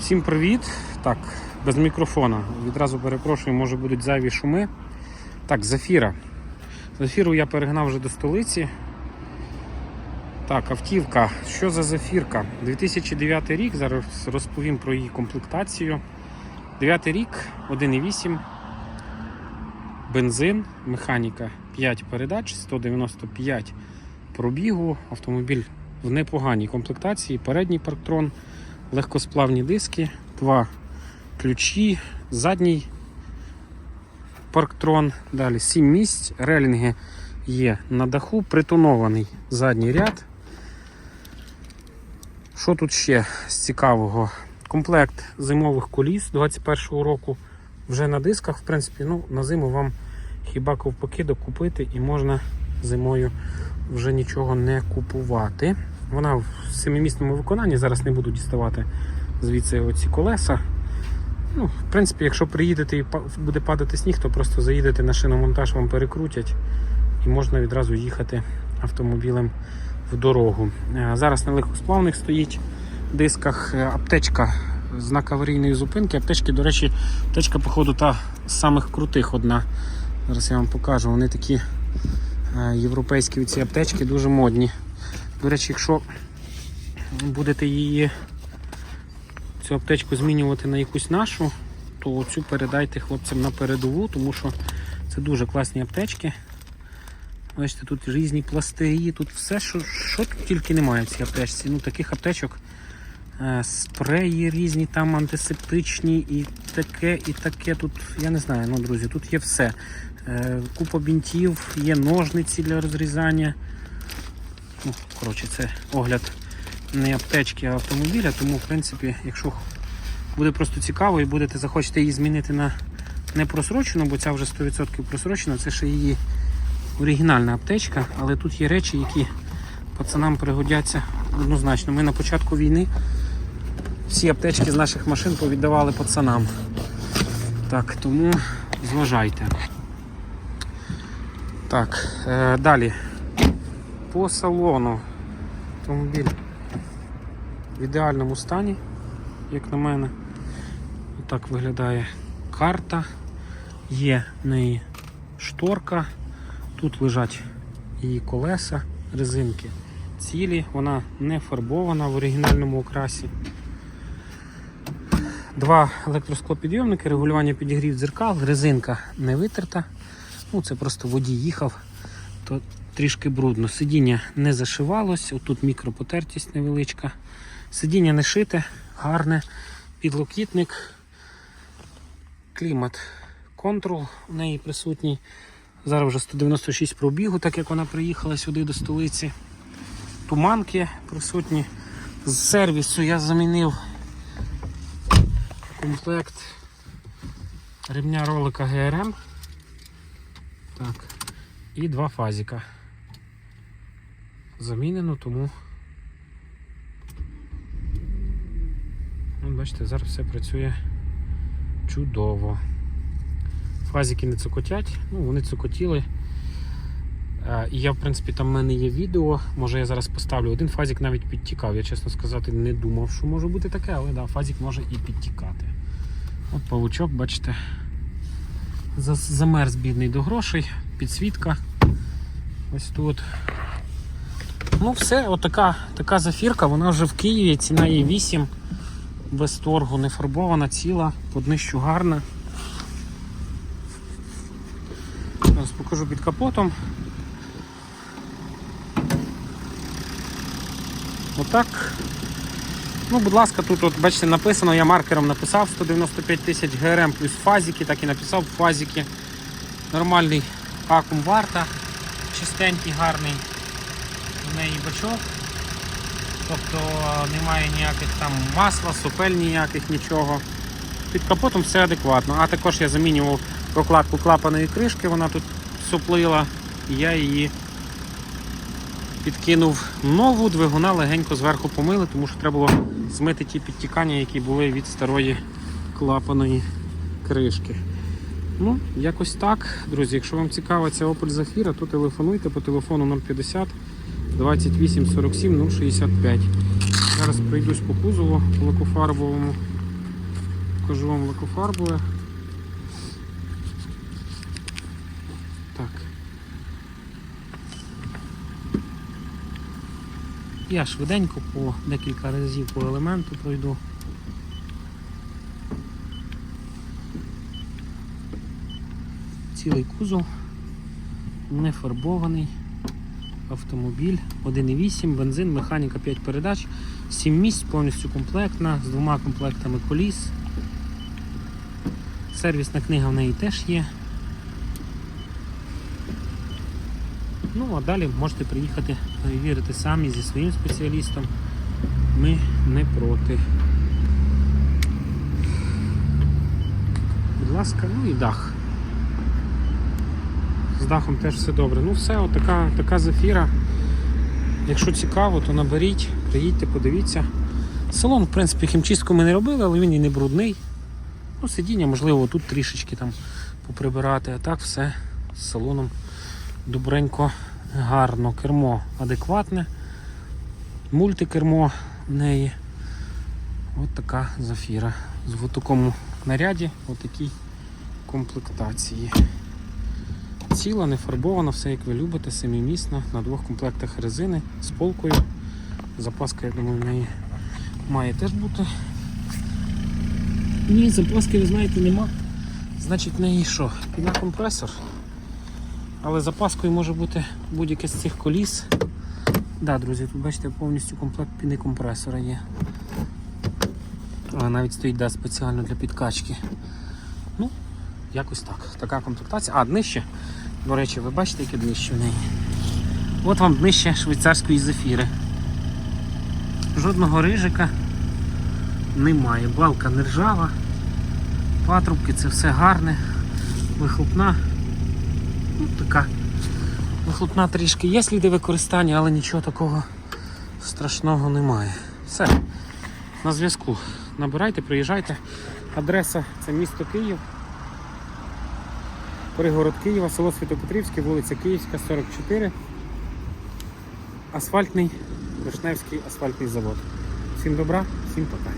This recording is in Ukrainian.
Всім привіт! Так, без мікрофона. Відразу перепрошую, може будуть зайві шуми. Так, Зафіра. Зафіру я перегнав вже до столиці. Так, автівка. Що за зафірка? 2009 рік. Зараз розповім про її комплектацію. 9 рік, 1,8. Бензин, механіка 5 передач, 195 пробігу. Автомобіль в непоганій комплектації. Передній парктрон, легкосплавні диски, два ключі, задній парктрон, далі 7 місць, релінги є на даху, притонований задній ряд. Що тут ще з цікавого? Комплект зимових коліс 21-го року вже на дисках, в принципі, ну, на зиму вам хіба ковпаки докупити і можна зимою вже нічого не купувати. Вона в семимісному виконанні, зараз не буду діставати звідси оці колеса. Ну, В принципі, якщо приїдете і буде падати сніг, то просто заїдете на шиномонтаж, вам перекрутять і можна відразу їхати автомобілем в дорогу. Е, Зараз на легкосплавних стоїть дисках е, аптечка знак аварійної зупинки. Аптечки, до речі, аптечка, походу, та з самих крутих одна. Зараз я вам покажу. Вони такі е, європейські ці аптечки дуже модні. До речі, якщо будете її цю аптечку змінювати на якусь нашу, то цю передайте хлопцям на передову, тому що це дуже класні аптечки. Бачите, тут різні пластирі, тут все, що, що тут тільки немає в цій аптечці. Ну, таких аптечок е, спреї різні, там антисептичні і таке, і таке. Тут, я не знаю, ну, друзі, тут є все. Е, Купа бінтів, є ножниці для розрізання. Ну, коротше, це огляд не аптечки, а автомобіля, тому, в принципі, якщо буде просто цікаво і будете захочете її змінити на не просрочену, бо ця вже 100% просрочена, це ще її оригінальна аптечка, але тут є речі, які пацанам пригодяться однозначно. Ми на початку війни всі аптечки з наших машин повіддавали пацанам. Так, тому зважайте. Так, е, далі. По салону автомобіль в ідеальному стані, як на мене. Так виглядає карта, є в неї шторка, тут лежать її колеса, резинки цілі, вона не фарбована в оригінальному окрасі. Два електросклопідйомники, регулювання підігрів дзеркал, резинка не витерта. Ну, це просто водій їхав, то трішки брудно. Сидіння не зашивалось, отут мікропотертість невеличка. Сидіння не шите, гарне, підлокітник, клімат, контрол у неї присутній. Зараз вже 196 пробігу, так як вона приїхала сюди до столиці. Туманки присутні. З сервісу я замінив комплект ремня ролика ГРМ. Так. І два фазіка. Замінено, тому. Ну, бачите, зараз все працює чудово. Фазики не цокотять, ну вони цокотіли. Е, І я, в принципі, там в мене є відео. Може я зараз поставлю. Один фазик навіть підтікав. Я, чесно сказати, не думав, що може бути таке, але да, фазик може і підтікати. От павучок, бачите, замерз бідний до грошей, підсвітка. Ось тут. Ну, все, отака така зафірка, вона вже в Києві, ціна її 8, без торгу, не фарбована, ціла, по днищу гарна. Зараз покажу під капотом. Отак. Ну, будь ласка, тут, от, бачите, написано, я маркером написав 195 тисяч ГРМ плюс фазики, так і написав фазики. Нормальний акум варта, чистенький, гарний. У неї бачок. Тобто немає ніяких там масла, сопель ніяких, нічого. Під капотом все адекватно. А також я замінював прокладку клапаної кришки, вона тут соплила, і я її підкинув нову, двигуна легенько зверху помили, тому що треба було змити ті підтікання, які були від старої клапаної кришки. Ну, якось так. Друзі, якщо вам цікава ця Opel Zafira, то телефонуйте по телефону 050 28 47 065. Зараз пройдусь по кузову лакофарбовому. покажу вам лакофарбове. Так. Я швиденько по декілька разів по елементу пройду. Цілий кузов, не фарбований автомобіль 1.8, бензин, механіка 5 передач, 7 місць, повністю комплектна, з двома комплектами коліс. Сервісна книга в неї теж є. Ну, а далі можете приїхати перевірити самі зі своїм спеціалістом. Ми не проти. Будь ласка, ну і дах. Дахом теж все добре. Ну все, отака така зафіра. Якщо цікаво, то наберіть, приїдьте, подивіться. Салон, в принципі, хімчистку ми не робили, але він і не брудний. Ну, сидіння, можливо, тут трішечки там поприбирати, а так все з салоном добренько, гарно. Кермо адекватне, мультикермо в неї. От така зафіра. В такому наряді, в комплектації. Ціла, не фарбована, все як ви любите, семимісна, на двох комплектах резини з полкою. Запаска, я думаю, в неї має теж бути. Ні, запаски, ви знаєте, нема. Значить, в неї що? Пінакомпресор. Але запаскою може бути будь-яке з цих коліс. Да, друзі, тут бачите, повністю комплект пінекомпресора є. А навіть стоїть да, спеціально для підкачки. Ну, якось так. Така комплектація. А, днище. До речі, ви бачите, яке днище в неї? От вам днище швейцарської зефіри. Жодного рижика немає. Балка не ржава, патрубки це все гарне, вихлопна. Ну, така вихлопна трішки є сліди використання, але нічого такого страшного немає. Все. На зв'язку. Набирайте, приїжджайте. Адреса це місто Київ. Пригород Києва, село Святопетрівське, вулиця Київська, 44. Асфальтний, Вишневський асфальтний завод. Всім добра, всім пока.